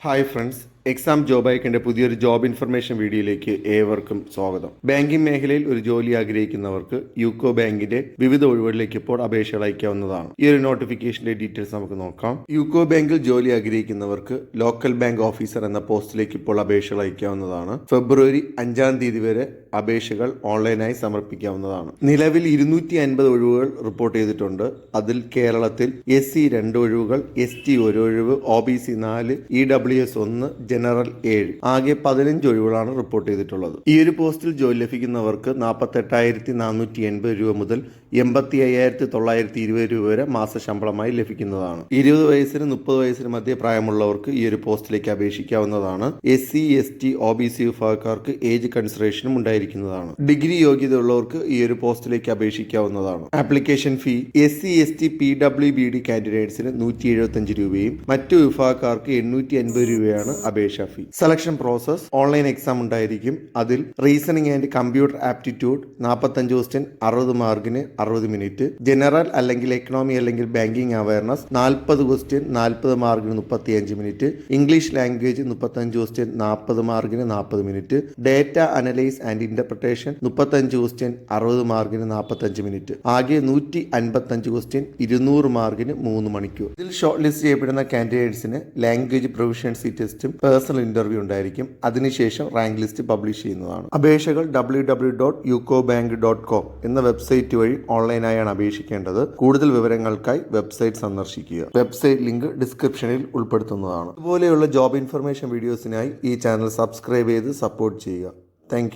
Hi friends exam job ഐക്കന്റെ പുതിയൊരു job information വീഡിയോയിലേക്ക് ഏവർക്കും സ്വാഗതം. ബാങ്കിംഗ് മേഖലയിൽ ഒരു ജോലി ആഗ്രഹിക്കുന്നവർക്ക് യൂക്കോ ബാങ്കിന്റെ വിവിധ ഒഴിവുകളിലേക്ക് ഇപ്പോൾ അപേക്ഷകൾ അയക്കാവുന്നതാണ്. ഈ ഒരു നോട്ടിഫിക്കേഷന്റെ ഡീറ്റെയിൽസ് നമുക്ക് നോക്കാം. യൂക്കോ ബാങ്കിൽ ജോലി ആഗ്രഹിക്കുന്നവർക്ക് ലോക്കൽ ബാങ്ക് ഓഫീസർ എന്ന പോസ്റ്റിലേക്ക് ഇപ്പോൾ അപേക്ഷകൾ അയക്കാവുന്നതാണ്. ഫെബ്രുവരി അഞ്ചാം തീയതി വരെ അപേക്ഷകൾ ഓൺലൈനായി സമർപ്പിക്കാവുന്നതാണ്. നിലവിൽ ഇരുന്നൂറ്റി അൻപത് ഒഴിവുകൾ റിപ്പോർട്ട് ചെയ്തിട്ടുണ്ട്. അതിൽ കേരളത്തിൽ എസ് സി രണ്ട് ഒഴിവുകൾ എസ് ടി ഒരു ഒഴിവ് ഒ ബി സി നാല് ഇ ഡബ്ല്യു എസ് ഒന്ന് ജനറൽ ഏഴ്. ആകെ പതിനഞ്ച് ഒഴിവുകളാണ് റിപ്പോർട്ട് ചെയ്തിട്ടുള്ളത്. ഈ ഒരു പോസ്റ്റിൽ ജോലി ലഭിക്കുന്നവർക്ക് നാൽപ്പത്തെട്ടായിരത്തി നാനൂറ്റി എൺപത് രൂപ മുതൽ എൺപത്തി അയ്യായിരത്തി തൊള്ളായിരത്തി ഇരുപത് രൂപ വരെ മാസ ശമ്പളമായി ലഭിക്കുന്നതാണ്. ഇരുപത് വയസ്സിന് മുപ്പത് വയസ്സിന് മധ്യ പ്രായമുള്ളവർക്ക് ഈ ഒരു പോസ്റ്റിലേക്ക് അപേക്ഷിക്കാവുന്നതാണ്. S C S T O B C വിഭാഗക്കാർക്ക് ഏജ് കൺസിഡറേഷനും ഉണ്ടായിരിക്കുന്നതാണ്. ഡിഗ്രി യോഗ്യത ഉള്ളവർക്ക് ഈ ഒരു പോസ്റ്റിലേക്ക് അപേക്ഷിക്കാവുന്നതാണ്. Application fee S C S T P W B D കാൻഡിഡേറ്റ്സിന് നൂറ്റി എഴുപത്തഞ്ച് രൂപയും മറ്റു വിഭാഗക്കാർക്ക് എണ്ണൂറ്റി അൻപത് രൂപയാണ് അപേക്ഷാ fee selection process online exam ഉണ്ടായിരിക്കും. അതിൽ റീസണിംഗ് ആൻഡ് കമ്പ്യൂട്ടർ ആപ്റ്റിറ്റ്യൂഡ് നാൽപ്പത്തഞ്ച് ക്വസ്റ്റ്യൻ അറുപത് മാർക്കിന് അറുപത് മിനിറ്റ് ജനറൽ അല്ലെങ്കിൽ എക്കണോമി അല്ലെങ്കിൽ ബാങ്കിങ് അവയർനെസ് നാൽപ്പത് ക്വസ്റ്റ്യൻ നാൽപ്പത് മാർക്കിന് മുപ്പത്തിയഞ്ച് മിനിറ്റ് ഇംഗ്ലീഷ് ലാംഗ്വേജ് മുപ്പത്തഞ്ച് ക്വസ്റ്റ്യൻ നാൽപ്പത് മാർക്കിന് നാൽപ്പത് minute data analyse and interpretation മുപ്പത്തഞ്ച് ക്വസ്റ്റ്യൻ അറുപത് മാർക്കിന് നാൽപ്പത്തഞ്ച് മിനിറ്റ് ആകെ നൂറ്റി അൻപത്തഞ്ച് ക്വസ്റ്റ്യൻ ഇരുന്നൂറ് മാർക്കിന് മൂന്ന് മണിക്കൂർ. ഇതിൽ ഷോർട്ട് ലിസ്റ്റ് ചെയ്യപ്പെടുന്ന കാൻഡിഡേറ്റ്സിന് ലാംഗ്വേജ് പ്രൊഫഷൻസി ടെസ്റ്റും പേഴ്സണൽ ഇന്റർവ്യൂ ഉണ്ടായിരിക്കും. അതിനുശേഷം റാങ്ക് ലിസ്റ്റ് പബ്ലിഷ് ചെയ്യുന്നതാണ്. അപേക്ഷകൾ W W dot UCO bank dot com എന്ന വെബ്സൈറ്റ് വഴി ഓൺലൈനായാണ് അപേക്ഷിക്കേണ്ടത്. കൂടുതൽ വിവരങ്ങൾക്കായി വെബ്സൈറ്റ് സന്ദർശിക്കുക. വെബ്സൈറ്റ് ലിങ്ക് ഡിസ്ക്രിപ്ഷനിൽ ഉൾപ്പെടുത്തുന്നതാണ്. ഇതുപോലെയുള്ള ജോബ് ഇൻഫർമേഷൻ വീഡിയോസിനായി ഈ ചാനൽ സബ്സ്ക്രൈബ് ചെയ്ത് സപ്പോർട്ട് ചെയ്യുക. താങ്ക്